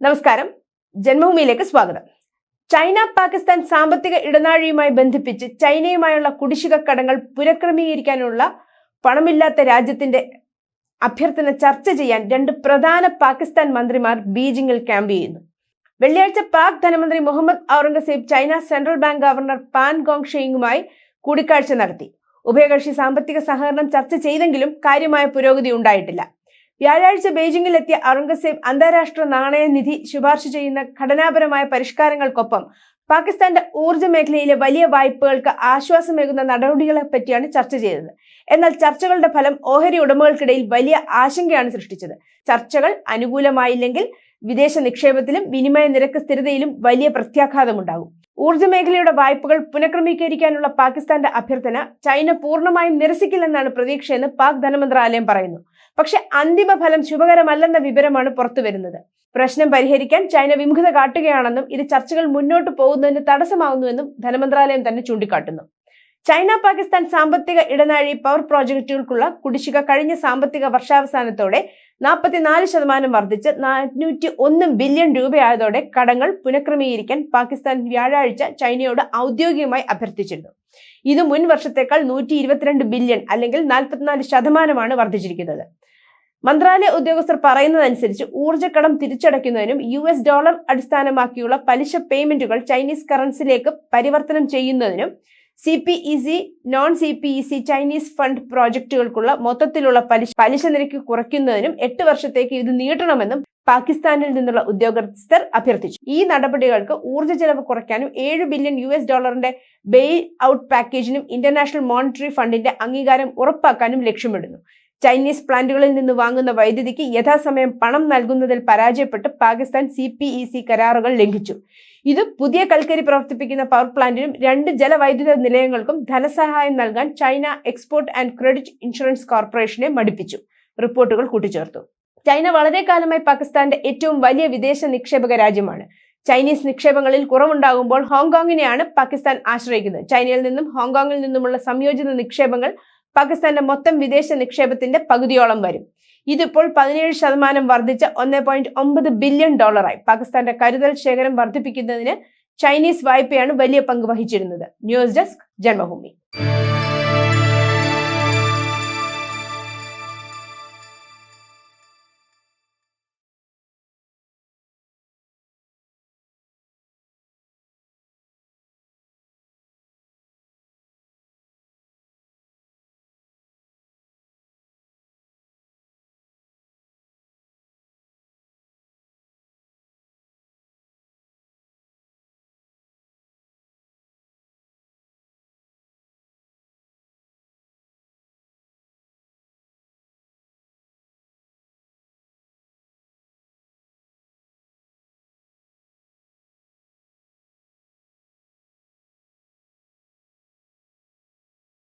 നമസ്കാരം. ജന്മഭൂമിയിലേക്ക് സ്വാഗതം. ചൈന പാകിസ്ഥാൻ സാമ്പത്തിക ഇടനാഴിയുമായി ബന്ധിപ്പിച്ച് ചൈനയുമായുള്ള കുടിശ്ശിക കടങ്ങൾ പുനഃക്രമീകരിക്കാനുള്ള പണമില്ലാത്ത രാജ്യത്തിന്റെ അഭ്യർത്ഥന ചർച്ച ചെയ്യാൻ രണ്ട് പ്രധാന പാകിസ്ഥാൻ മന്ത്രിമാർ ബീജിംഗിൽ ക്യാമ്പ് ചെയ്യുന്നു. വെള്ളിയാഴ്ച പാക് ധനമന്ത്രി Muhammad Aurangzeb China central bank governor Pan Gong കൂടിക്കാഴ്ച നടത്തി. ഉഭയകക്ഷി സാമ്പത്തിക സഹകരണം ചർച്ച ചെയ്തെങ്കിലും കാര്യമായ പുരോഗതി ഉണ്ടായിട്ടില്ല. വ്യാഴാഴ്ച ബെയ്ജിംഗിലെത്തിയ ഔറംഗസേബ് അന്താരാഷ്ട്ര നാണയനിധി ശുപാർശ ചെയ്യുന്ന ഘടനാപരമായ പരിഷ്കാരങ്ങൾക്കൊപ്പം പാകിസ്ഥാന്റെ ഊർജ മേഖലയിലെ വലിയ വായ്പകൾക്ക് ആശ്വാസമേകുന്ന നടപടികളെ പറ്റിയാണ് ചർച്ച ചെയ്തത്. എന്നാൽ ചർച്ചകളുടെ ഫലം ഓഹരി ഉടമകൾക്കിടയിൽ വലിയ ആശങ്കയാണ് സൃഷ്ടിച്ചത്. ചർച്ചകൾ അനുകൂലമായില്ലെങ്കിൽ വിദേശ നിക്ഷേപത്തിലും വിനിമയ നിരക്ക് സ്ഥിരതയിലും വലിയ പ്രത്യാഘാതമുണ്ടാകും. ഊർജ മേഖലയുടെ വായ്പകൾ പുനഃക്രമീകരിക്കാനുള്ള പാകിസ്ഥാന്റെ അഭ്യർത്ഥന ചൈന പൂർണമായും നിരസിക്കില്ലെന്നാണ് പ്രതീക്ഷയെന്ന് പാക് ധനമന്ത്രാലയം പറയുന്നു. പക്ഷെ അന്തിമ ഫലം ശുഭകരമല്ലെന്ന വിവരമാണ് പുറത്തു വരുന്നത്. പ്രശ്നം പരിഹരിക്കാൻ ചൈന വിമുഖത കാട്ടുകയാണെന്നും ഇത് ചർച്ചകൾ മുന്നോട്ട് പോകുന്നതിന് തടസ്സമാകുന്നുവെന്നും ധനമന്ത്രാലയം തന്നെ ചൂണ്ടിക്കാട്ടുന്നു. ചൈന പാകിസ്ഥാൻ സാമ്പത്തിക ഇടനാഴി പവർ പ്രോജക്റ്റുകൾക്കുള്ള കുടിശ്ശിക കഴിഞ്ഞ സാമ്പത്തിക വർഷാവസാനത്തോടെ നാൽപ്പത്തിനാല് ശതമാനം വർദ്ധിച്ച് നാനൂറ്റി ഒന്ന് ബില്യൺ രൂപയായതോടെ കടങ്ങൾ പുനഃക്രമീകരിക്കാൻ പാകിസ്ഥാൻ വ്യാഴാഴ്ച ചൈനയോട് ഔദ്യോഗികമായി അഭ്യർത്ഥിച്ചിട്ടുണ്ട് ഇത് മുൻ വർഷത്തേക്കാൾ നൂറ്റി ഇരുപത്തിരണ്ട് ബില്യൺ അല്ലെങ്കിൽ നാൽപ്പത്തിനാല് ശതമാനമാണ് വർദ്ധിച്ചിരിക്കുന്നത്. മന്ത്രാലയ ഉദ്യോഗസ്ഥർ പറയുന്നതനുസരിച്ച് ഊർജക്കടം തിരിച്ചടയ്ക്കുന്നതിനും യു എസ് ഡോളർ അടിസ്ഥാനമാക്കിയുള്ള പലിശ പേയ്മെന്റുകൾ ചൈനീസ് കറൻസിലേക്ക് പരിവർത്തനം ചെയ്യുന്നതിനും C P E C non C P E C Chinese fund പ്രോജക്റ്റുകൾക്കുള്ള മൊത്തത്തിലുള്ള പലിശ പലിശ നിരക്ക് കുറയ്ക്കുന്നതിനും എട്ട് വർഷത്തേക്ക് ഇത് നീട്ടണമെന്നും പാകിസ്ഥാനിൽ നിന്നുള്ള ഉദ്യോഗസ്ഥർ അഭ്യർത്ഥിച്ചു. ഈ നടപടികൾക്ക് ഊർജ ചെലവ് കുറയ്ക്കാനും ഏഴ് ബില്യൺ യു എസ് ഡോളറിന്റെ ബെയിൽ ഔട്ട് പാക്കേജിനും ഇന്റർനാഷണൽ മോണിറ്ററി ഫണ്ടിന്റെ അംഗീകാരം ഉറപ്പാക്കാനും ലക്ഷ്യമിടുന്നു. ചൈനീസ് പ്ലാന്റുകളിൽ നിന്ന് വാങ്ങുന്ന വൈദ്യുതിക്ക് യഥാസമയം പണം നൽകുന്നതിൽ പരാജയപ്പെട്ട് Pakistan C P E C കരാറുകൾ ലംഘിച്ചു. ഇത് പുതിയ കൽക്കരി പ്രവർത്തിപ്പിക്കുന്ന പവർ പ്ലാന്റിനും രണ്ട് ജലവൈദ്യുത നിലയങ്ങൾക്കും ധനസഹായം നൽകാൻ China export and credit insurance കോർപ്പറേഷനെ മടിപ്പിച്ചു. റിപ്പോർട്ടുകൾ കൂട്ടിച്ചേർത്തു. ചൈന വളരെ കാലമായി പാകിസ്ഥാന്റെ ഏറ്റവും വലിയ വിദേശ നിക്ഷേപക രാജ്യമാണ്. ചൈനീസ് നിക്ഷേപങ്ങളിൽ കുറവുണ്ടാകുമ്പോൾ ഹോങ്കോങ്ങിനെയാണ് പാകിസ്ഥാൻ ആശ്രയിക്കുന്നത്. ചൈനയിൽ നിന്നും ഹോങ്കോങ്ങിൽ നിന്നുമുള്ള സംയോജിത നിക്ഷേപങ്ങൾ പാകിസ്ഥാന്റെ മൊത്തം വിദേശ നിക്ഷേപത്തിന്റെ പകുതിയോളം വരും. ഇതിപ്പോൾ പതിനേഴ് ശതമാനം വർദ്ധിച്ച ഒന്ന് പോയിന്റ് ഒമ്പത് ബില്യൺ ഡോളറായി പാകിസ്ഥാന്റെ കരുതൽ ശേഖരം വർദ്ധിപ്പിക്കുന്നതിന് ചൈനീസ് വായ്പയാണ് വലിയ പങ്ക് വഹിച്ചിരുന്നത്. News desk Janmabhumi.